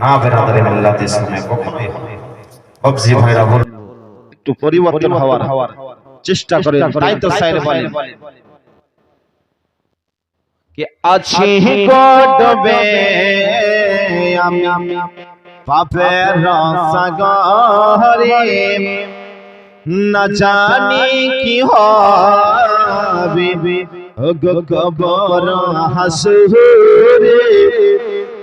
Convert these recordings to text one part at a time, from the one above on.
না বেরাদারে মিল্লাত ইসলামে কখনোই। হবে। ভাইরা বল একটু পরিবর্তন হওয়ার হওয়ার। চেষ্টা করে তাই তো সাইরে বলেন। কি আছি গডবে আমি পাপের সাগরে না জানি কি হবে। গো কবর হাসুরে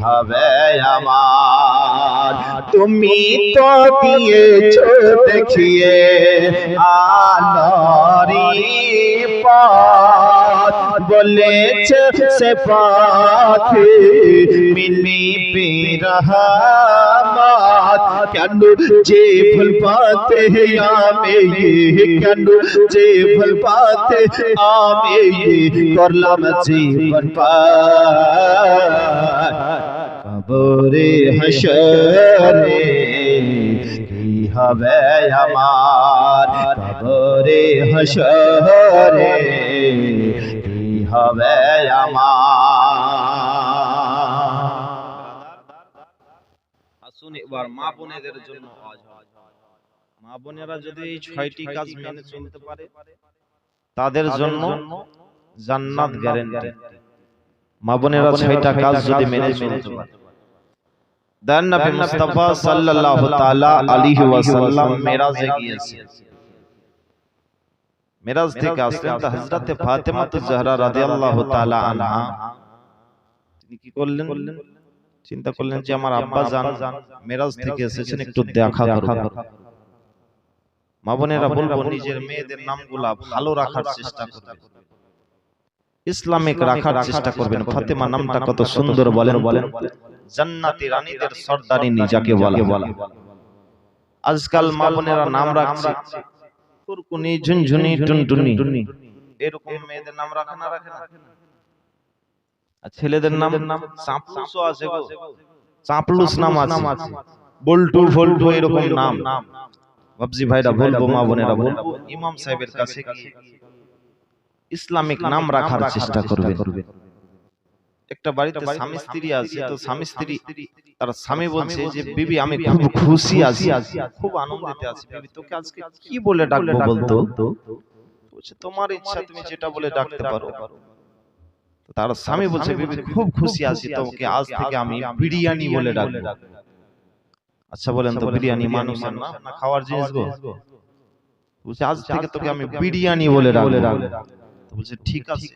হবে আমার তুমি তো দিয়েছ দেখিয়ে আলোরি পথ বলেছে সে পথে মিলি বিরহমত। কেন যে ফুল পাতে আমি, কেন যে ফুল পাতে আমি করলাম জীবন কবরে হাসরে কি হবে আমার? কবরে হাসরে হবে আমার। মা বোনেদের জন্য মা বোনেরা যদি এই ছয়টি কাজ মেনে চলতে পারে, তাদের জন্য জান্নাত মা বোনেরা ছয়টা কাজ যদি মেনে চলতে পারে। দেন নবী মুস্তাফা সাল্লাল্লাহু তাআলা আলাইহি ওয়াসাল্লাম মেরাজে গিয়েছেন। মেরাজ থেকে আসলেন তো হযরতে ফাতেমা জাহরা রাদিয়াল্লাহু তাআলা আনহা। তিনি কি করলেন? চিন্তা করলেন যে আমার আব্বা জান মেরাজ থেকে এসেছেন একটু দেখা করব মা বোনেরা বলব নিজের মেয়েদের নামগুলা ভালো রাখার চেষ্টা করবেন। ইসলামিক রাখার চেষ্টা করবেন। ফাতেমা নামটা কত সুন্দর বলেন। বলেন। জান্নাতি রানীদের সর্দারিনী যাকে বলা। বলা। আজকাল মা বোনেরা নাম রাখছে। কুরকুনি ঝুনঝুনি টুনটুনি। এরকম মেয়েদের নাম রাখে না রাখে না। আর ছেলেদের নাম চাপলুসও আছে গো। চাপলুস নাম আছে। বল্টু ফল্টু এরকম নাম। বাবজি ভাইরা বলব মা বোনেরা বলব। ইমাম সাহেবের কাছে ইসলামিক নাম রাখার চেষ্টা করবে একটা বাড়িতে স্বামী স্ত্রী আছে তো স্বামী স্ত্রী তার স্বামী বলছে যে বিবি আমি খুব খুশি আছি খুব আনন্দিতে আছি বিবি তোকে আজকে কি বলে ডাকবো বলতো? বলছে তোমার ইচ্ছা তুমি যেটা বলে ডাকতে পারো। তার স্বামী বলছে বিবি খুব খুশি আছি তোমাকে আজ থেকে আমি বিরিয়ানি বলে ডাকবো। আচ্ছা বলেন তো বিরিয়ানি মানুষের না? না? খাওয়ার জিনিস গো বলছে আজ থেকে তোকে আমি বিরিয়ানি বলে ডাকবো। বলছে ঠিক আছে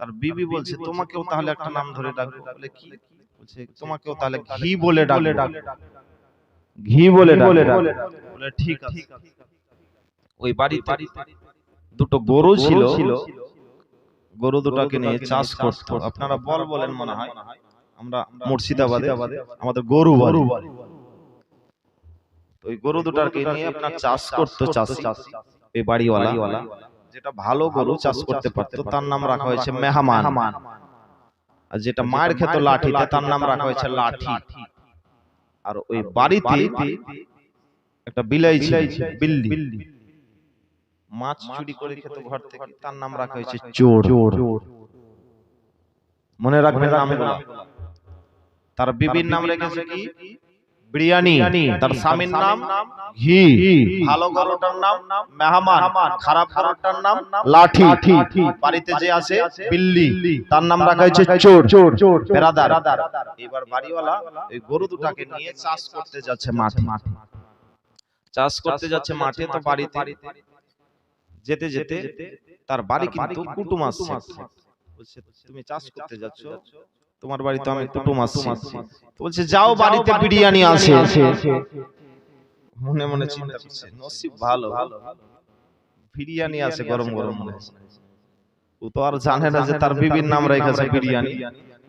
তার বিবি বলছে তোমাকেও তাহলে একটা নাম ধরে ডাকবো বলে কি? বলছে তোমাকেও তাহলে ঘি বলে ডাকবো ঘি বলে ডাকবো বলে ঠিক আছে। ওই বাড়িতে দুটো গরু ছিল। গরু দুটাকে নিয়ে চাষ করতো। আপনারা বল বলেন মনে হয়। আমরা মুর্শিদাবাদে আমাদের গরু বলে ওই গরু দুটাকে নিয়ে আপনার চাষ করতো চাষ। এই বাড়িওয়ালা। যেটা ভালো গরু চাষ করতে পারতো তার নাম রাখা হয়েছে মেহমান। আর যেটা মায়ের খেত লাঠিতে তার নাম রাখা হয়েছে লাঠি। আর ওই বাড়িতে একটা বিলাই ছিল বিল্লি মাছ চুরি করে খেত ঘর থেকে তার নাম রাখা হয়েছে চোর। মনে রাখবেন নামগুলো। তার বিবির নাম রেখেছে কি? বিরিয়ানি তার স্বামীর নাম ঘি। ভালো গরুটার নাম মেহমান খারাপ গরুটার নাম লাঠি। বাড়িতে যে আছে বিল্লি। তার নাম রাখা হয়েছে চোর। চোর চোর। বেরাদার এবার বাড়িওয়ালা এই গরু দুটাকে নিয়ে চাষ করতে যাচ্ছে মাঠে। চাষ করতে যাচ্ছে মাঠে তো বাড়িতে। যেতে যেতে তার বাড়ি কিন্তু কুটুম আসছে। তুমি চাষ করতে যাচ্ছ? তোমার বাড়িতে আমি কুটুম আসছি। তো বলছে যাও বাড়িতে বিরিয়ানি আছে মনে মনে চিন্তা করছে নসিব ভালো। বিরিয়ানি আছে গরম গরম মনে ও তো আর জানে না যে তার বিবির নাম রেখেছে বিরিয়ানি।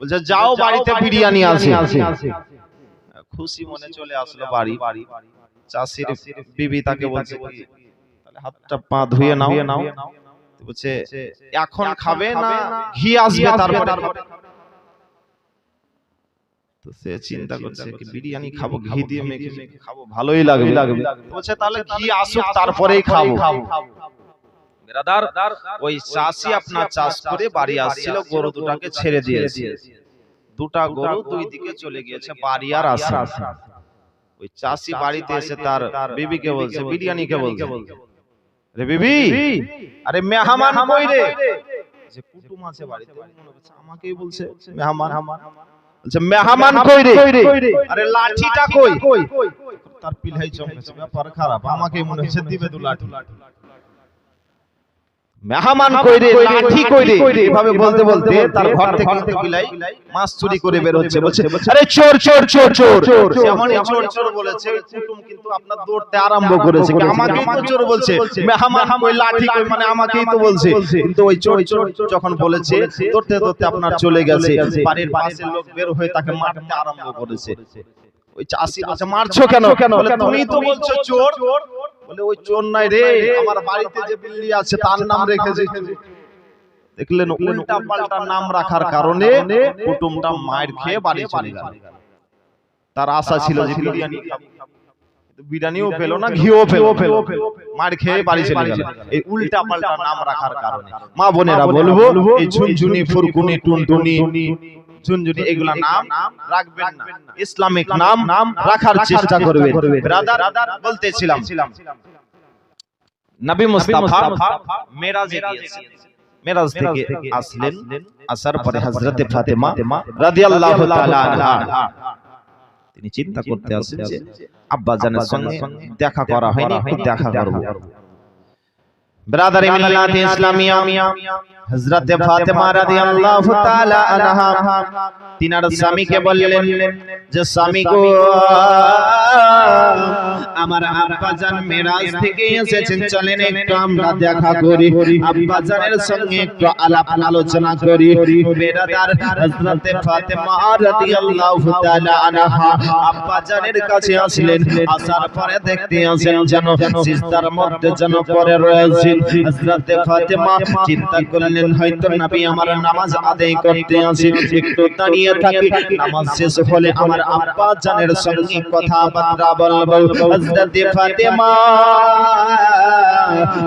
বলছে যাও বাড়িতে বিরিয়ানি আছে খুশি মনে চলে আসলো বাড়ি। চাষির বিবি তাকে বলছে তাহলে হাতটা পা ধুয়ে নাও। নাও। বলছে এখন খাবে না ঘি আসবে তারপরে। তো সে চিন্তা করছে কি বিরিয়ানি খাব ঘি দিয়ে মেখে মেখে খাব ভালোই লাগবে। লাগবে। বলছে তাহলে ঘি আসুক তারপরেই খাব। বেরাদার ওই চাষি আপনার চাষ করে বাড়ি আসছিল গরু দুটাকে ছেড়ে দিয়েছে। দুটা গরু দুই দিকে চলে গিয়েছে বাড়ি আর আসে। ওই চাষি বাড়িতে এসে তার বিবিকে বলছে বিরিয়ানিকে বলছে? রে বিবি আরে মেহমান কই রে? যে কুটুম আছে বাড়িতে। মনে করছে আমাকেই বলছে মেহমান। বলছে মেহমান কই রে আরে লাঠিটা কই? তার পিলাই চমকেছে ব্যাপার খারাপ। আমাকে মনে হচ্ছে দিবে তো লাঠি। মেহমান কই রে লাঠি কই রে এভাবে বলতে বলতে তার ঘর থেকে বিলাই মাছ চুরি করে বের হচ্ছে বলছে আরে চোর চোর চোর চোর চোর চোর বলেছে কুটুম কিন্তু আপনার দৌড়তে আরম্ভ করেছে আমাকেই তো চোর বলছে মেহমান কই লাঠি কই মানে আমাকেই তো বলছে কিন্তু ওই চোর চোর যখন বলেছে দৌড়তে দৌড়তে আপনার চলে গেছে বাড়ির পাশের লোক বের হয়ে তাকে মারতে আরম্ভ করেছে। ওই চাষি মারছো কেন? বলে তুমি তো বলছো চোর। বলে, ওই চোর নাই রে, আমার বাড়িতে যে বিল্লি আছে, তার নাম দেখলেন উল্টা পাল্টা নাম রাখার কারণে কুটুমটা মায়ের খেয়ে বাড়ি চলে গেল। তার আশা ছিল যে বিরিয়ানি বিরিয়ানিও পেল না, ঘিও পেল মার খেয়ে বাড়ি চলে গেল। এই উল্টা পাল্টা নাম রাখার কারণে। মা বোনেরা বলব, এই ঝুনঝুনি, ফুরকুনি, টুনটুনি ঝুনঝুনি এগুলা নাম রাখবেন না। ইসলামিক নাম নাম রাখার চেষ্টা করবেন। ব্রাদার বলতেছিলাম। নবী মুস্তাফা মেরাজে গিয়েছেন মেরাজ থেকে আসলেন। আসার পরে হযরতে ফাতেমা রাদিয়াল্লাহু তাআলা আনহা। তিনি চিন্তা করতে আসেন যে আব্বা জানের সঙ্গে দেখা করা হয়নি একটু দেখা করব। ব্রাদার মিল্লাত ইসলামিয়া। হযরতে ফাতেমা রাদিয়াল্লাহু তাআলা আনহা তিনার স্বামীকে বললেন যে স্বামী গো আমার আব্বা জান মেরাজ থেকে এসেছেন চলেন একটু আমরা দেখা করি। আব্বা জানের সঙ্গে একটু আলাপ আলোচনা করি। বেরাদার হযরতে ফাতেমা রাদিয়াল্লাহু তাআলা আনহা আব্বা জানের কাছে আসলেন। আসার পরে দেখতে আসেন যেন সিজদার মধ্যে যেন পড়ে রয়েছেন। হযরতে ফাতেমা চিন্তা করলেন হয়তো নবী আমার নামাজ আদায় করতে আসেন একটু দাঁড়িয়ে থাকি। নামাজ শেষ হলে আমার আব্বা জানের সঙ্গে কথাবার্তা বলব। হযরতে ফাতেমা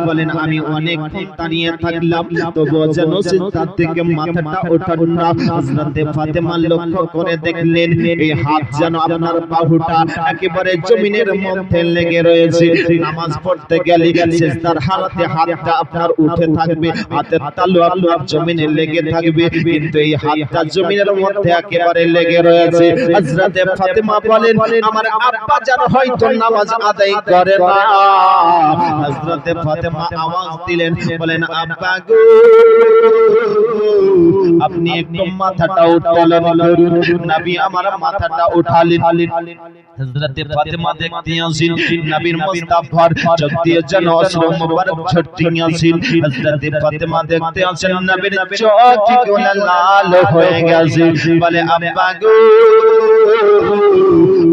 বলেন, আমি অনেক দাঁড়িয়ে থাকলাম তবু যেন সিজদা থেকে মাথাটা ওঠান না। হযরতে ফাতেমা লক্ষ্য করে দেখলেন, এই হাত যেন আপনার বাহুটা একেবারে জমিনের মধ্যে লেগে রয়েছে। নামাজ পড়তে গেলে সিজদার হালাতে হাতটা আপনার উঠে থাকবে, হাতের তালু আপনার জমিনে লেগে থাকবে। কিন্তু এই হাতটা জমিনের মধ্যে একেবারে লেগে রয়েছে। হযরতে ফাতেমা বলেন আমার আব্বা যেন হয়তো নামাজ আদায় করে না। হযরতে ফাতেমা আওয়াজ দিলেন বলেন আব্বা গো আপনি একটু মাথাটা উঠালেন করুন। নবী আমার মাথাটা উঠালেন। হযরতে ফাতেমা দেখতে আসেন নবীর মুস্তাফার চোখ দিয়ে যেন অশ্রু মুবারক আসেন হযরতে ফাতেমা দেখতে আসেন নবীর চোখগুলো লাল হয়ে গেছে। বলে আব্বা গো।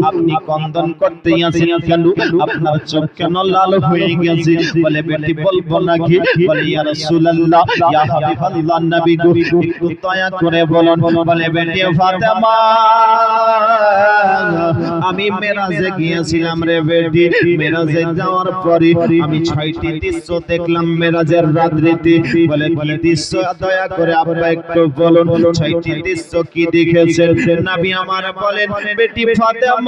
আপনি কন্দন করতে আসেন কেন আপনার চোখ কেন লাল হয়ে গেছে। বলে বেটি, বলব নাকি বলে, ইয়া রাসূলুল্লাহ, ইয়া হাবিবাল্লাহ নবী গো একটু দয়া করে বলুন। বলে বেটি, ফাতেমা, আমি মেরাজে গিয়েছিলাম রে বেটি। মেরাজে যাওয়ার পরে আমি ছয়টি দৃশ্য দেখলাম মেরাজের রাত্রিতে। বলে কি দৃশ্য দয়া করে আপনি একটু বলুন, ছয়টি দৃশ্য কি দেখেছেন? নবী আমার বলেন, বেটি, ফাতেমা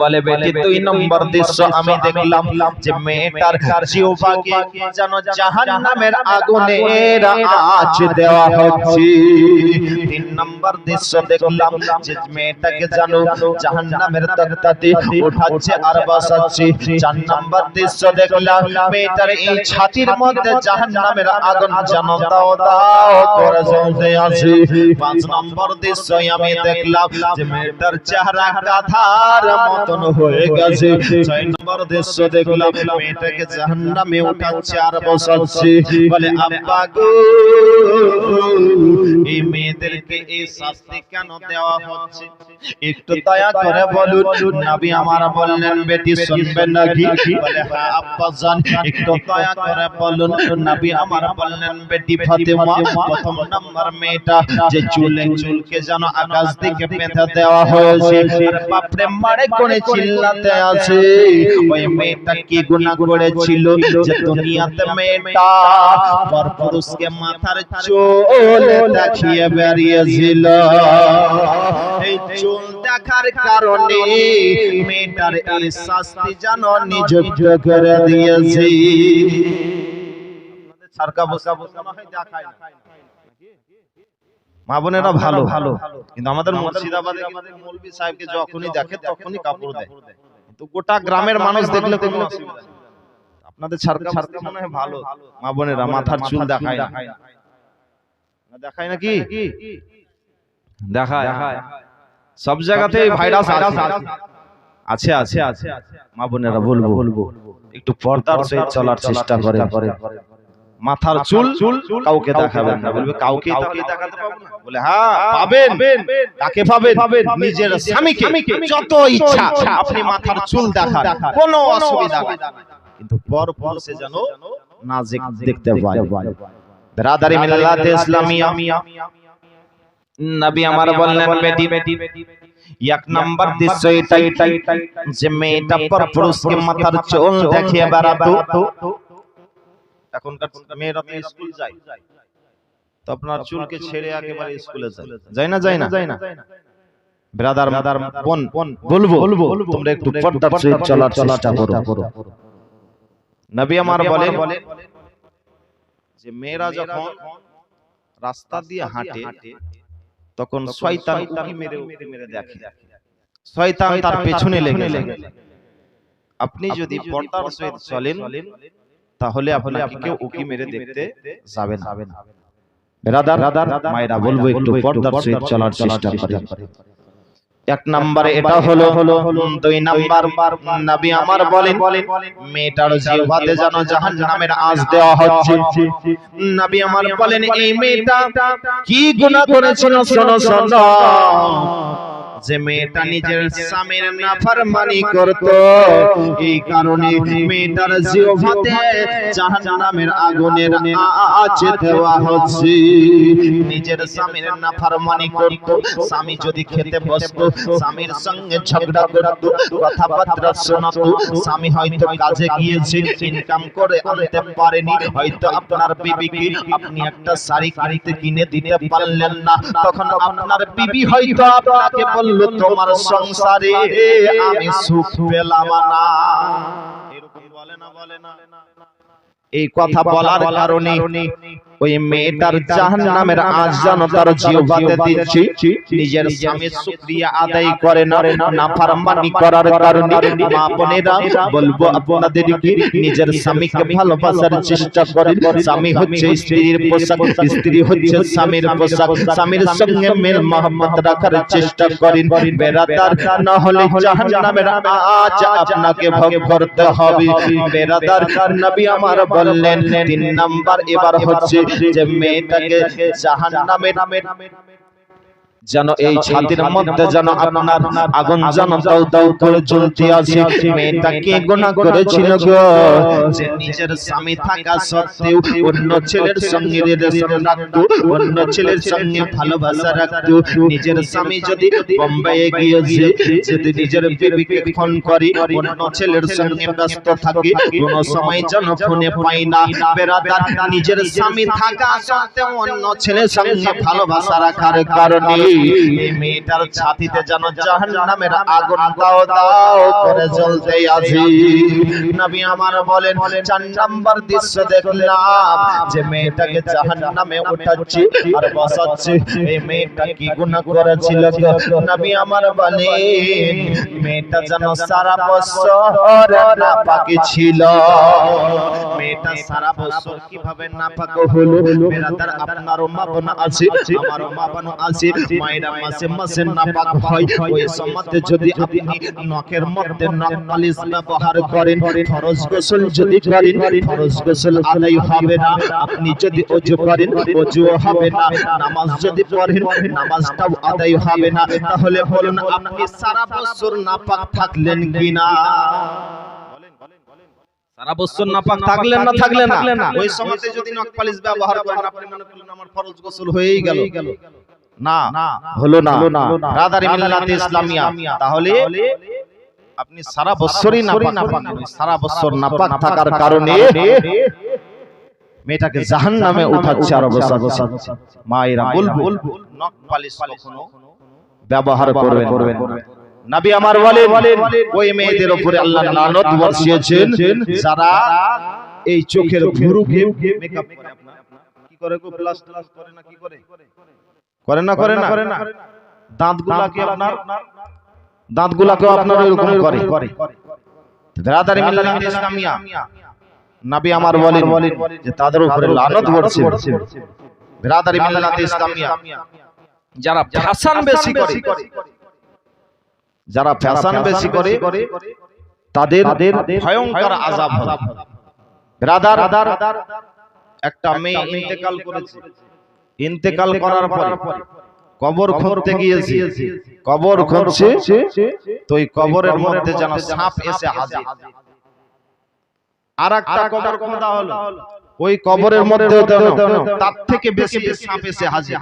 বলে বেটি দুই নম্বর দৃশ্য আমি দেখলাম যে মেয়েটার জিহ্বাকে যেন জাহান্নামের আগুনের আঁচ দেওয়া হচ্ছে। তিন নম্বর দৃশ্য দেখলাম যে মেয়েটাকে যেন জাহান্নামের তক্তাতে উঠাচ্ছে আর বসাচ্ছে। চার নম্বর দৃশ্য দেখলাম মেয়েটার এই ছাতির মধ্যে জাহান্নামের আগুন যেন দাও দাও করে জ্বলতে আছে। পাঁচ নম্বর দৃশ্য আমি দেখলাম যে মেয়েটার চেহারা গাধার মতন হয়ে গেছে। ছয় নম্বর দৃশ্য দেখলাম মেয়েটাকে জাহান্নামে উঠাচ্ছে আর বসাচ্ছে। বলে আব্বা গো! এই মেয়েদেরকে এই শাস্তি কেন দেওয়া হচ্ছে? একটু দয়া করে বলুন, নবী আমার বললেন, বেটি শুনবেন নাকি? বলে হ্যাঁ আব্বা জান। একটু দয়া করে বলুন, নবী আমার বললেন, বেটি ফাতেমা, প্রথম নাম্বার মেয়েটা, যে চুলে চুলকে যেন আকাশ দিকে বেঁধে দেওয়া হয়েছে। বাপরে, মারে করে চিল্লাতে আছে। ওই মেয়েটা কি গুনাহ করেছিল যে দুনিয়াতে মেয়েটা পরপুরুষকে মাথার চুল দেখিয়ে বেরিয়েছিল? এই দেখার কারণে মেয়েটার এই শাস্তি যেন নিযুক্ত করে দিয়েছে। সারকা বসা বসা দেখায় মা বোনেরা ভালো। ভালো। কিন্তু আমাদের মুর্শিদাবাদে সাহেবকে যখনই দেখে তখনই কাপড় দেয়। তো গোটা গ্রামের মানুষ দেখলে কোনো অসুবিধা আপনাদের ছাড়কা ছাড়কা মনে হয় ভালো। মা বোনেরা মাথার চুল দেখায় না। দেখায় নাকি দেখায়। সব জায়গাতেই ভাইরাস আছে। আছে। আছে মা বোনেরা বলব বলব। একটু পর্দার সহিত চলার চেষ্টা করে মাথার চুল কাউকে দেখাবেন না। বলবে কাউকে তাকে দেখাতে পাবো না। বলে হ্যাঁ পাবেন। কাকে পাবেন। নিজের স্বামীকে। যত ইচ্ছা। আপনি মাথার চুল দেখান। কোনো অসুবিধা নেই। কিন্তু পর পর সে যেন না দেখতে পায়। বেরাদারি মিল্লাত ইসলামিয়া। নবী আমার বললেন বেটি এক নাম্বার দৃশ্য এটাই যে মেয়েটা পর পুরুষকে মাথার চুল দেখিয়ে বেড়াতো। এখনকার মেয়েরা তো স্কুল যায়। তো আপনার চুলকে ছেড়ে একেবারে স্কুলে যায়। যায়। না যায় না যায় না। ব্রাদার ব্রাদার বোন বলব বলব তোমরা একটু পর্দার সহিত চলার চেষ্টা করো। নবী আমার বলেন যে মেয়েরা যখন রাস্তা দিয়ে হাঁটে তখন শয়তান উকি মেরে উকি মেরে দেখে। শয়তান তার পেছনে লেগে যায়। আপনি যদি পর্দার সহিত চলেন তাহলে আপনাকে কেউ উকি মেরে দেখতে যাবে না। বেরাদার মায়েরা বলব একটু পর্দার সহিত চলার চেষ্টা করেন। এক নম্বরে এটা হলো হলো দুই নাম্বার নবী আমার বলেন মেয়েটার জিহ্বাতে যেন জাহান্নামের আঁচ দেওয়া হচ্ছে। নবী আমার বলেন এই মেয়েটা কি গুনাহ করেছিল? শোনো। শোনো। যে মেয়েটা নিজের স্বামীর নাফরমানি করত এই কারণে মেয়েটার জিহ্বাতে জাহান্নামের আগুনের আঁচ দেওয়া হচ্ছে। নিজের স্বামীর নাফরমানি করত স্বামী যদি খেতে বসতো স্বামীর সঙ্গে ঝগড়া করত কথাবার্তা শোনাতো স্বামী হয়তো কাজে গিয়েছে ইনকাম করে আনতে পারেনি হয়তো আপনার বিবিকে আপনি একটা শাড়ি কিনতে কিনে দিতে পারলেন না তখন আপনার বিবি হয়তো আপনাকে বলল তোমার সংসারে আমি সুখ পেলাম না। এরকম বলে না বলে না। এই কথা বলার কারণে ওই মেয়েটার জাহান্নামের আজ যেন তার জিহ্বাতে দিচ্ছি। নিজের স্বামীর শুকরিয়া আদায় করে না নাফরমানি করার কারণে মা বোনেরা বলব আপনাদেরকে নিজের স্বামীকে ভালোবাসার চেষ্টা করেন। স্বামী হচ্ছে স্ত্রীর পোশাক স্ত্রী হচ্ছে স্বামীর পোশাক। স্বামীর সঙ্গে মেল মহব্বত রাখার চেষ্টা করেন। বেরাদার না হলে জাহান্নামের আজ আপনাকে ভোগ করতে হবে। বেরাদার নবী আমার বললেন তিন নাম্বার এবার হচ্ছে যে মেয়েটাকে জাহান্নামের যেন এই ছাতির মধ্যে যেন আপনার আগুন যেন দাউ দাউ করে জ্বলতে আছে মেয়েটা কে গুনাহ করেছিল গো। যে নিজের স্বামী থাকা সত্ত্বেও অন্য ছেলের সঙ্গে রিলেশন রাখতো। অন্য ছেলের সঙ্গে ভালোবাসা রাখতো। নিজের স্বামী যদি বোম্বাইয়ে গিয়েছে যদি নিজের বিবিকে ফোন করি অন্য ছেলের সঙ্গে ব্যস্ত থাকে কোন সময় যেন ফোনে পাই না। বেরাদার নিজের স্বামী থাকা সত্ত্বেও অন্য ছেলের সঙ্গে ভালোবাসা রাখার কারণে এই মেয়েটার ছাতিতে যেন জাহান্নামের আগুন দাও দাও করে জ্বলতে আছে নবী আমার বলেন, চার নাম্বার দৃশ্য দেখলাম যে মেয়েটাকে জাহান্নামে উঠাচ্ছে আর বসাচ্ছে। এই মেয়েটা কি গুনাহ করেছিল নবী আমার বলেন, মেয়েটা যেন সারা বছর নাপাকি ছিল। মেয়েটা সারা বছর কীভাবে নাপাক হলো? বেরাদার আপনারও মা বোন আছে আমারও মা আছে মায়েরা মাসে মাসে নাপাক হয়। ওই সময়তে যদি আপনি নখের মধ্যে নখ পালিশ ব্যবহার করেন ফরজ গোসল যদি করেন ফরজ গোসল আদায় হবে না। আপনি যদি অজু করেন অজু হবে না। নামাজ যদি পড়েন নামাজটাও আদায় হবে না। তাহলে বলুন আপনি সারা বছর নাপাক থাকলেন কিনা? সারা বছর নাপাক থাকলেন না থাকলেন না? ওই সময়তে যদি নখ পালিশ ব্যবহার করেন আপনি মনে করলেন আমার ফরজ গোসল হয়েই গেল। না হলো না। রাদারি মিল্লাতে ইসলামিয়া। তাহলে আপনি সারা বছরই নাপাক সারা বছর নাপাক থাকার কারণে মেয়েটাকে জাহান্নামে উঠাচ্ছে আর বসাচ্ছে মায়েরা বলব নখ পালিশ কখনো ব্যবহার করবেন। নবী আমার বলেন ওই মেয়েদের উপরে আল্লাহ লানত বর্ষিয়েছেন যারা এই চোখের ভুরুকে মেকআপ করে। আপনার কি করে গো? প্লাস প্লাস করে না কি করে? করে না করে না। দাঁতগুলাকে আপনার? দাঁতগুলাকে আপনার এরকম করে। মিল্লাত ইসলামিয়া। নবী আমার বলেন যে তাদের উপরে লানত বেরাদারি মিল্লাত ইসলামিয়া। যারা ফ্যাশন বেশি করে। যারা ফ্যাশন বেশি করে তাদের ভয়ঙ্কর আযাব হবে। ব্রাদার একটা মেয়ে ইন্তেকাল করেছে। ইন্তেকাল করার পরে কবর খুঁড়তে গিয়েছে। কবর খুঁড়ছে তো ওই কবরের মধ্যে যেন সাপ এসে হাজির। আর একটা কবর খোঁড়া হলো। ওই কবরের মধ্যে তার থেকে বেশি সাপ এসে হাজির।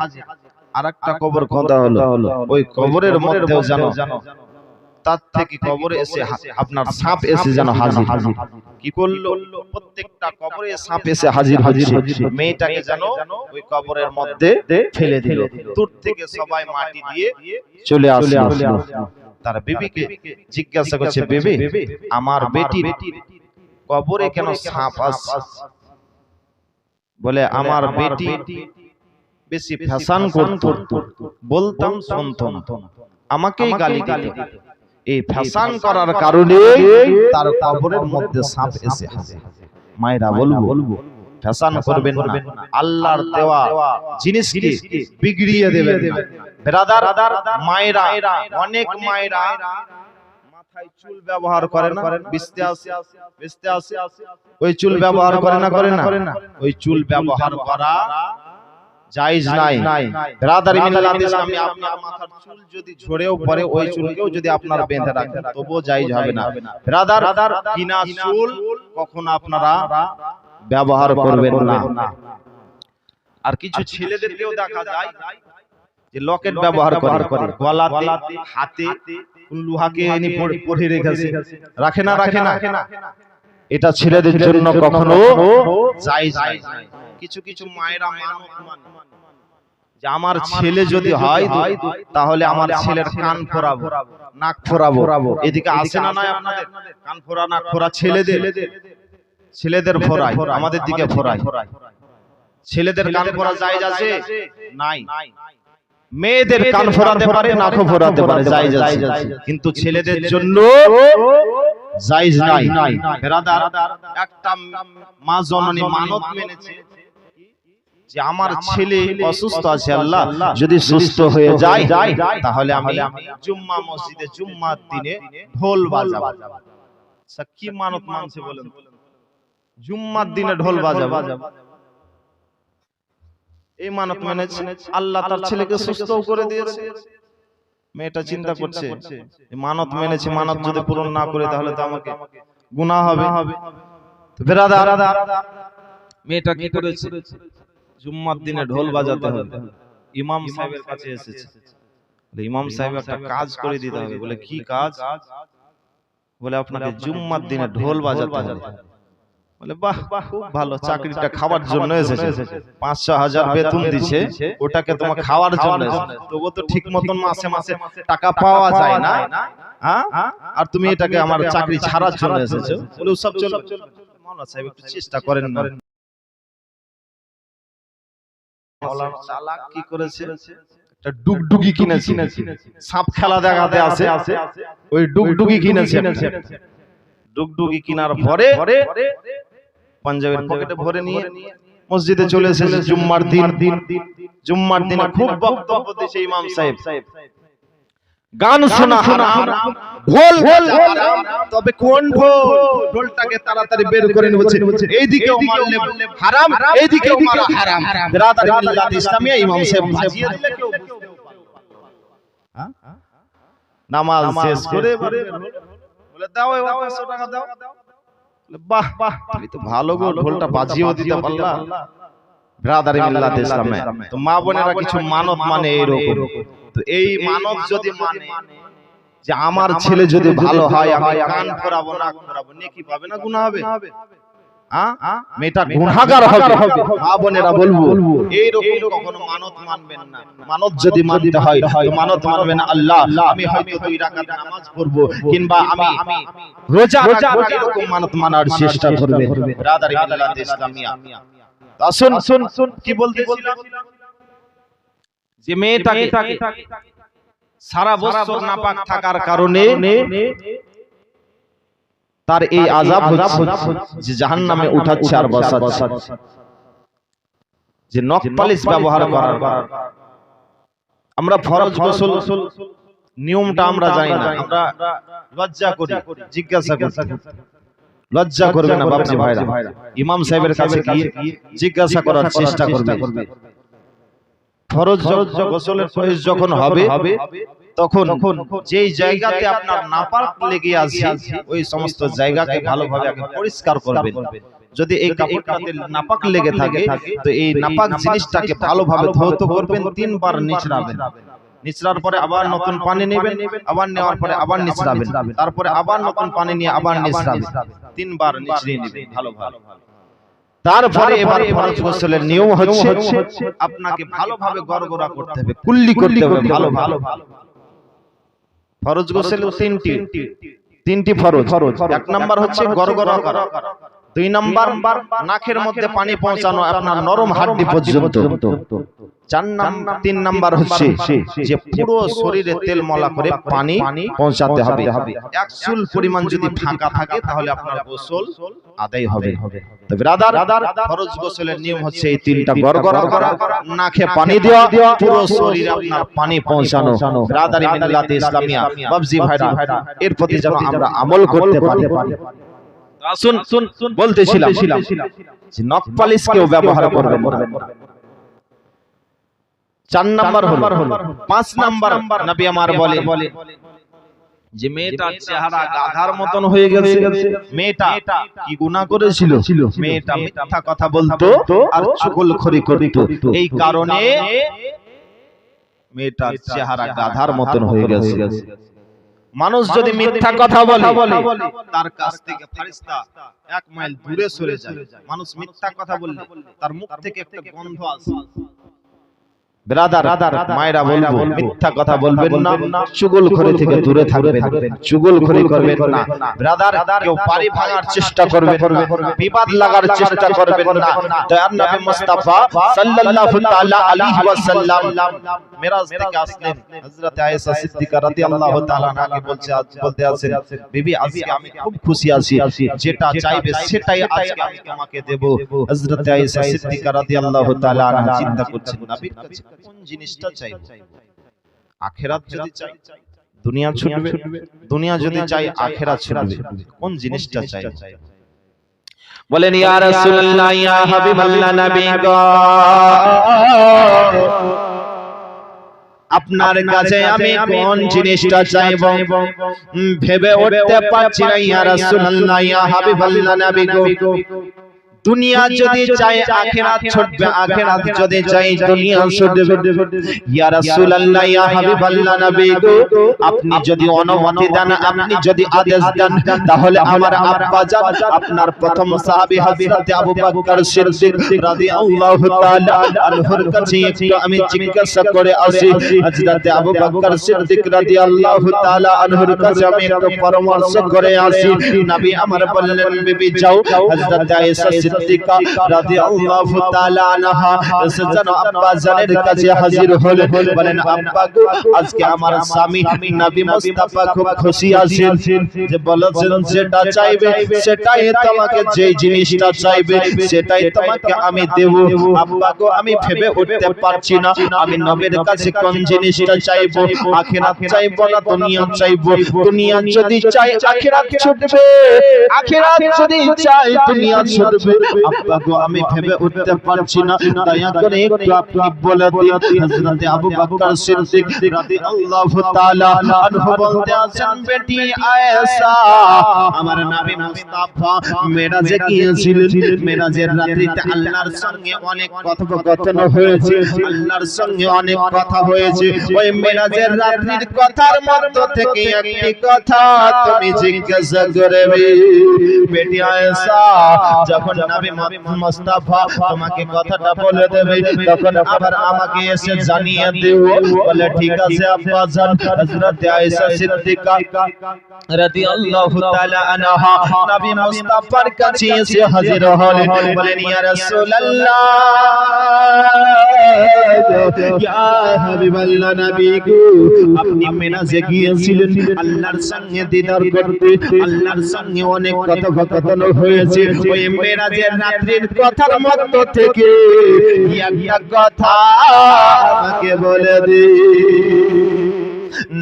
আর একটা কবর খোঁড়া হলো। ওই কবরের মধ্যেও যেন তার থেকে কবরে এসে আপনার সাপ এসে যেন হাজির হাজির কি করল? প্রত্যেকটা কবরে সাপ এসে হাজির হাজির মেয়েটাকে যেন ওই কবরের মধ্যে ফেলে দিল। দূর থেকে সবাই মাটি দিয়ে চলে আসলে। তার বিবিকে জিজ্ঞাসা করছে বেবি আমার বেটির কবরে কেন সাপ আসছে? বলে আমার বেটি বেশি ফ্যাশন করত। বলতাম শুনতাম আমাকেই গালি দিত। এই ফ্যাশন করার কারণে তার কবরের মধ্যে সাপ এসে হাজির মায়েরা বলব বলব ফ্যাশন করবেন না। আল্লাহর দেওয়া জিনিসকে বিগড়িয়ে দেবেন না। ব্রাদার মায়েরা অনেক মায়েরা মাথায় চুল ব্যবহার করে না বিস্তে আসে বিস্তে আসে ওই চুল ব্যবহার করে না করে না। ওই চুল ব্যবহার করা জায়েজ নাই। ব্রাদার মিল্লাত ইসলামী আপনার মাথার চুল যদি ঝরেও পড়ে ওই চুলকেও যদি আপনার বেঁধে রাখেন তবুও জায়েজ হবে না। ব্রাদার কিনা চুল কখনো আপনারা ব্যবহার করবেন না। আর কিছু ছেলেদেরকেও দেখা যায় যে লকেট ব্যবহার করে গলাতে হাতে লোহাকে এনে পরে- পরে রেখেছে। রাখে না। রাখে না। এটা ছেলেদের জন্য কখনো জায়েজ নাই কিছু কিছু মায়েরা মানত মানে যে আমার ছেলে যদি হয় তাহলে আমার ছেলের কান ফোরাবো নাক ফোরাবো। এদিকে আসে না নয় আপনাদের কান ফোরা নাক ফোরা ছেলেদের। ছেলেদের। ফোরায় আমাদের দিকে ফোরায়। ছেলেদের কান ফোরা জায়েজ আছে নাই। মেয়েদের কান ফোরাতে পারে নাকও ফোরাতে পারে জায়েজ আছে কিন্তু ছেলেদের জন্য জায়েজ নাই বেরাদার একটা মা জননী মানত মেনেছে যে আমার ছেলে অসুস্থ আছে আল্লাহ যদি সুস্থ হয়ে যায় তাহলে আমি জুম্মা মসজিদে জুম্মার দিনে ঢোল বাজাবো। আচ্ছা, কি মানত মানছে বলেন? জুম্মার দিনে ঢোল বাজাবো। এই মানত মেনেছে। আল্লাহ তার ছেলেকে সুস্থ করে দিয়েছে। মেয়েটা চিন্তা করছে মানত মেনেছে মানত যদি পূরণ না করে তাহলে তো আমাকে গুনাহ হবে। মেয়েটা কি করেছে? জুম্মার দিনে ঢোল বাজাতে হবে। ইমাম সাহেবের কাছে এসেছে। ইমাম সাহেব একটা কাজ করে দিতে হবে। বলে কি কাজ? বলে আপনাকে জুম্মার দিনে ঢোল বাজাতে হবে। বলে বাহ খুব ভালো চাকরিটা খাওয়ার জন্য এসেছে। পাঁচ হাজার বেতন দিছে ওটাকে তোমার খাওয়ার জন্য তবু তো ঠিক মতন মাসে মাসে টাকা পাওয়া যায় না। হ্যাঁ? আর তুমি এটাকে আমার চাকরি ছাড়ার জন্য এসেছ। বলে সব চলো মাওলানা সাহেব একটু চেষ্টা করেন না। চালাক কি করেছে? একটা ডুগডুগি কিনেছে। সাপ খেলা দেখাতে আসে। ওই ডুগডুগি কিনেছে। ডুগডুগি কেনার পরে পাঞ্জাবের পকেটে ভরে নিয়ে মসজিদে চলে এসেছে জুম্মার দিন। জুম্মার দিনে। খুব বক্তব্য দিয়েছে ইমাম সাহেব। গান শোনা হারাম ঢোল তবে কোন ঢোল? ঢোলটাকে তাড়াতাড়ি বের করে নিচ্ছে এইদিকে মারলে হারাম এইদিকে মারা হারাম। বিরাদার মিল্লাত ইসলামিয়া ইমাম সাহেব বাজিয়ে দিলে কেউ পারবে হ্যাঁ? নামাজ শেষ করে বলে দাও এই 500 টাকা দাও। বাহ বাহ তুমি তো ভালো গো ঢোলটা বাজিয়েও দিতে পারলা। ব্রাদার মিল্লাত ইসলামে। তো মা বোনেরা কিছু মানত মানে এরকম। তো এই মানত যদি মানে যে আমার ছেলে যদি ভালো হয় আমি কান ফোরাবো না ফোরাবো নেকি পাবে না গুনাহ হবে। মেয়েটা গুনাহগার হবে। মা বোনেরা বলব এইরকম কখনো মানত মানবেন না। মানত যদি মানতে হয় তো মানত মানবেন আল্লাহ। আমি হয়তো দুই রাকাত নামাজ পড়ব কিংবা আমি রোজা রাখব। এরকম মানত মানার চেষ্টা করবে মিল্লাত ইসলামিয়া। তো আসুন শুন কি বলতেছিলাম? যে মেয়েটাকে সারা বছর নাপাক থাকার কারণে তার এই আজাব হচ্ছে যে জাহান্নামে উঠাচ্ছে আর বসাচ্ছে। যে নখ পালিশ ব্যবহার করার আমরা ফরজ গোসল নিয়মটা আমরা জানি না। আমরা লজ্জা করি জিজ্ঞাসা করি। লজ্জা করবে না বাপজি ভাইরা। ইমাম সাহেবের কাছে গিয়ে জিজ্ঞাসা করার চেষ্টা করবে। ফরজ গোসলের বয়স যখন হবে তখন যেই জায়গাতে আপনার নাপাক লেগে আছে ওই সমস্ত জায়গাকে ভালোভাবে আগে পরিষ্কার করবেন। যদি এই কাপড়টাতে নাপাক লেগে থাকে তো এই নাপাক জিনিসটাকে ভালোভাবে ধৌত করবেন তিনবার নিচড়াবেন। নিচড়ার পরে আবার নতুন পানি নেবেন আবার নেওয়ার পরে আবার নিচড়াবেন। তারপরে আবার নতুন পানি নিয়ে আবার নিচড়াবেন। তিনবার নিচড়িয়ে নেবেন ভালো ভালো তারপরে এবার ফরজ গোসলের নিয়ম হচ্ছে আপনাকে ভালোভাবে গড়গড়া করতে হবে কুল্লি করতে হবে। ভালো ভালো ভালো ফরজ গোসল তিনটি। তিনটি। ফরজ। এক নাম্বার হচ্ছে গরগর করা দুই নাম্বার নাকের মধ্যে পানি পৌঁছানো আপনার নরম হাড্ডি পর্যন্ত। চার নাম্বার তিন নাম্বার হচ্ছে যে পুরো শরীরে তেল মলা করে পানি পৌঁছাতে হবে। এক চুল পরিমাণ যদি ফাঁকা থাকে তাহলে আপনার গোসল আদায় হবে। তো ব্রাদার ফরজ গোসলের নিয়ম হচ্ছে এই তিনটা গড়গড়া করা নাকে পানি দেওয়া পুরো শরীরে আপনার পানি পৌঁছানো। ব্রাদারি মিল্লাতে ইসলামিয়া বাবজি ভাইরা। এর প্রতি যেন আমরা আমল করতে পারি। আসুন বলতেছিলাম যে নখ পালিশ কেউ ব্যবহার করবেন না। চার নাম্বার হলো। পাঁচ নাম্বার নবী আমার বলে। যে মেয়েটার চেহারা গাধার মতন হয়ে গেছে। মেয়েটা কি গুনাহ করেছিল? মেয়েটা মিথ্যা কথা বলতো আর চুগলখড়ি করতো। এই কারণে মেয়েটার চেহারা গাধার মতন হয়ে গেছে। মানুষ যদি মিথ্যা কথা বলে তার কাছ থেকে ফেরেশতা এক মাইল দূরে সরে যায়। মানুষ মিথ্যা কথা বললে তার মুখ থেকে একটা গন্ধ আসে। ব্রাদার মায়েরা বলব মিথ্যা কথা বলবেন না চুগলখড়ি থেকে দূরে থাকবেন চুগলখড়ি করবেন না। ব্রাদার কেউ পারি ভাঙার চেষ্টা করবে বিবাদ লাগার চেষ্টা করবেন না। দয়ার নবী মুস্তাফা সাল্লাল্লাহু তাআলা আলাইহি ওয়াসাল্লাম মিরাজ থেকে আসলেন। হযরত আয়েশা সিদ্দিকা রাদিয়াল্লাহু তাআলা আনহাকে বলছে আজ বলতে আছেন বিবি আজকে আমি খুব খুশি আছি। যেটা চাইবে সেটাই আজকে আমি তোমাকে দেব। হযরত আয়েশা সিদ্দিকা রাদিয়াল্লাহু তাআলা চিন্তা করছেন নবীর কাছে কোন জিনিসটা চাইব? আখেরাত যদি চাই দুনিয়া ছুটবে দুনিয়া যদি চাই আখেরাত ছুটবে। কোন জিনিসটা চাই? বলেন ইয়া রাসূলুল্লাহ ইয়া হাবিবাল্লাহ নবী গো। আপনার কাছে আমি কোন জিনিসটা চাইব? ভেবে উঠতে পারছি না ইয়া রাসূলুল্লাহ ইয়া হাবিবাল্লাহ নবী গো। দুনিয়া যদি চাই আখিরাত ছুটবে আখিরাত যদি চাই দুনিয়া ছুটবে। ইয়া রাসূলুল্লাহ ইয়া হাবিবাল্লাহ নবী গো আপনি যদি অনুমতি দেন আপনি যদি আদেশ দেন তাহলে আমার আব্বা জান আপনার প্রথম সাহাবী হযরত আবু বকর সিদ্দিক রাদিয়াল্লাহু তাআলা আনহুর কাছে একটু আমি জিজ্ঞাসা করে আসি। হযরত আবু বকর সিদ্দিক রাদিয়াল্লাহু তাআলা আনহুর কাছে আমি একটু পরামর্শ করে আসি। নবী আমার বললেন বিবি যাও হযরত আয়েশা আমি দেব আব্বা গো আমি ভেবে উঠতে পারছি না আমি নবীর কাছে কোন জিনিসটা চাইব আখিরাত চাইব না দুনিয়া চাইব দুনিয়া যদি চাই আখিরাত ছুটবে আখিরাত যদি চাই দুনিয়া ছুটবে আব্বা আমি ভেবে উঠতে পারছি না। দয়া করে একটু আপনি বলে দিন। হযরত আবু বকর সিদ্দিক রাদিয়াল্লাহু তাআলা আনহু বলতে আছেন, বেটি আয়েশা, আমার নবী মুস্তাফা, মেরাজে গিয়েছিলেন। মেরাজের রাত্রিতে আল্লাহর সঙ্গে অনেক কথোপকথন হয়েছে। আল্লাহর সঙ্গে অনেক কথা হয়েছে। ওই মেরাজের রাত্রির কথার মধ্য থেকে একটি কথা তুমি জিজ্ঞাসা করবে। বেটি আয়েশা, যখন নবী মুস্তাফা তোমাকে কথাটা বলে দেবে। তখন আবার আমাকে এসে জানিয়ে দিও। বলে, ঠিক আছে, আব্বা জান, হযরত আয়েশা সিদ্দিকা রাদিয়াল্লাহু তাআলা আনহা, নবী মুস্তাফার কাছে এসে হাজির হলেন। বলেন, ইয়া রাসূলুল্লাহ, ইয়া হাবিবাল্লাহ নবী গো, আপনি মেরাজে গিয়েছিলেন, আল্লাহর সঙ্গে দিদার করতে, আল্লাহর সঙ্গে অনেক কথোপকথন হয়েছে। ওই রাত্রির কথার মধ্য থেকে একটা কথা আমাকে বলে দিন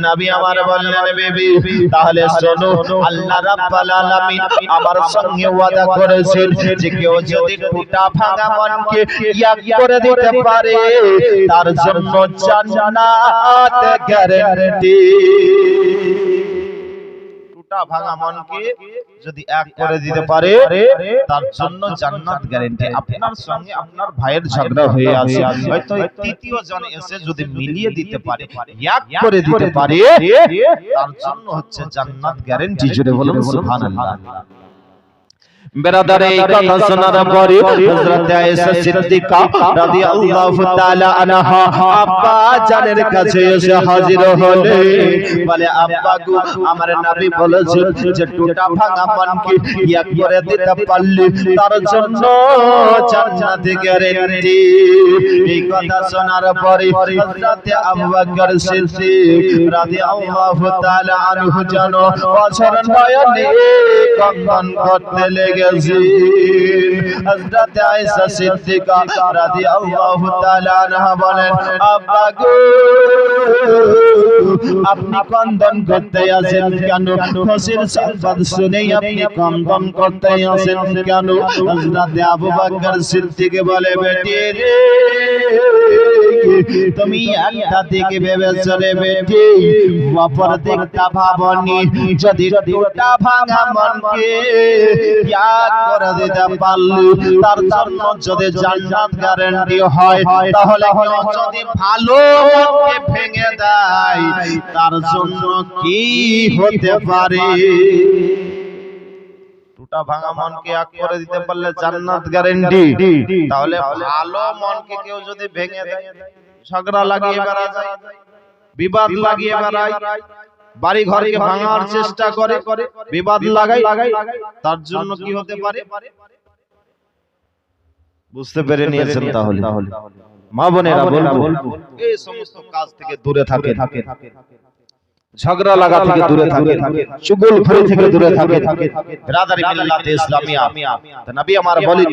নবী আমার বললেন বেবি তাহলে শোনো আল্লাহ রাব্বুল আলামিন আমার সঙ্গে ওয়াদা করেছেন যে কেউ যদি টুটা ভাঙা মনকে ইয়াক করে দিতে পারে তার জন্য জান্নাত গ্যারান্টি। টুটা ভাঙা মনকে যদি এক করে দিতে পারে তার জন্য জান্নাত গ্যারান্টি আপনার সঙ্গে আপনার ভাইয়ের ঝগড়া হয়ে আছে। হয়তো তৃতীয় জন এসে যদি মিলিয়ে দিতে পারে এক করে দিতে পারে তার জন্য হচ্ছে জান্নাত গ্যারান্টি জুড়ে বলুন সুবহানাল্লাহ। বেরাদারে এই কথা শোনার পরে হযরত আয়েশা সিদ্দিকা রাদিয়াল্লাহু তাআলা আনহা আব্বা জানের কাছে এসে হাজির হলে। বলে আব্বা গো আমার নবী বলেছেন যে টুটা ভাঙা মনকে এক করে দিতে পারলে তার জন্য জান্নাতে গ্যারান্টি এই কথা শোনার পরে হযরত আবু বকর সিদ্দিক রাদিয়াল্লাহু তাআলা আনহু যেন অঝর নয়নে কন্দন করতে লেগেছে হযরত আয়েশা সিদ্দিকা রাদিয়াল্লাহু তাআলা আনহা বলেন আব্বা গো আপনি কন্দন করতে আছেন কেন? খুশির সংবাদ শুনেই আপনি কন্দন করতে আছেন কেন? হযরত আবু বকর সিদ্দিক বলে বেটি রে তুমি একটা দিকে ভেবেছ রে বেটি অপর দিকটা ভাবনি। যদি দুটা ভাঙা মনকে ইয়াদ করে দিতে পারলি তার জন্য যদি জান্নাত গ্যারান্টি হয়, তাহলে যদি ভালো ভেঙে দেয়, তার জন্য কি হতে পারে? ভাঙা মনকে এক করে দিতে পারলে জান্নাত তাহলে ভালো মনকে কেউ যদি ভেঙে দেয়, ঝগড়া লাগিয়ে বেড়া যায় বিবাদ লাগিয়ে বেড়ায় বাড়ি ঘরকে ভাঙার চেষ্টা করে বিবাদ লাগাই তার জন্য কি হতে পারে? বুঝতে পেরে নিয়েছেন তাহলে। মা বোনেরা বলব এই সমস্ত কাজ থেকে দূরে থাকে ঝগড়া লাগা থেকে দূরে থাকে চুগল খড়ি থেকে দূরে থাকে বিরাদারি মিল্লাতে ইসলামিয়া। তো নবী আমার বলেন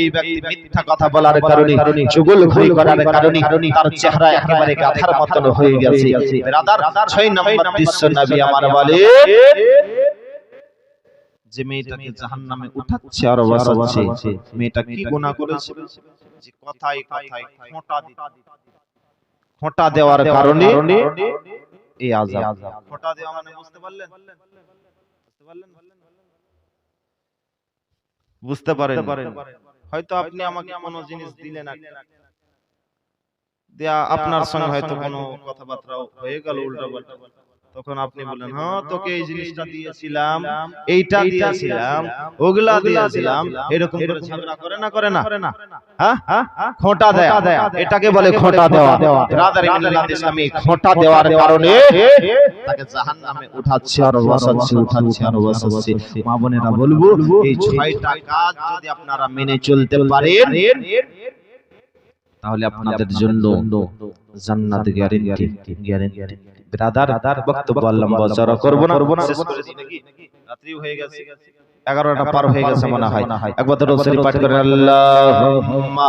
এই ব্যক্তি মিথ্যা কথা বলার কারণে চুগল খড়ি করার কারণে তার চেহারা একেবারে গাধার মতন হয়ে গেছে। বিরাদার 6 নম্বর দৃশ্য নবী আমার বলে যে মেয়েটাকে জাহান্নামে উঠাচ্ছে আর বসাচ্ছে মেয়েটা কি গুনাহ করেছে? যে কথাই কথাই খোঁটা দিতে খোঁটা দেওয়ার কারণে এই আজাব ফোঁটা দেওয়া মানে বুঝতে পারলেন? বুঝতে পারলেন বুঝতে পারেন। হয়তো আপনি আমাকে কোনো জিনিস দিলেন আপনার সঙ্গে হয়তো কোনো কথাবার্তা হয়ে গেল উল্টো তখন আপনি বললেন হ্যাঁ তোকে এই জিনিসটা দিয়েছিলাম এইটা দিয়েছিলাম ওগুলা দিয়েছিলাম এরকম করে ঝগড়া করে না করে না হ্যাঁ খোঁটা দেয়া এটাকে বলে খোঁটা দেওয়া রাদারি মিল্লাত ইসলামী খোঁটা দেওয়ার কারণে তাকে জাহান্নামে উঠাচ্ছে আর বসাচ্ছে উঠাচ্ছে আর বসাচ্ছে মা বোনেরা বলব এই ছয়টা কাজ যদি আপনারা মেনে চলতে পারেন তাহলে আপনাদের জন্য জান্নাত গ্যারান্টি গ্যারান্টি ব্রাদার বক্তব্য লম্বা চড়া করব না। করব না। রাত্রি হয়ে গেছে। 11টা পার হয়ে গেছে মনে হয়। একবার তো রসুল পাঠ করেন। আল্লাহুম্মা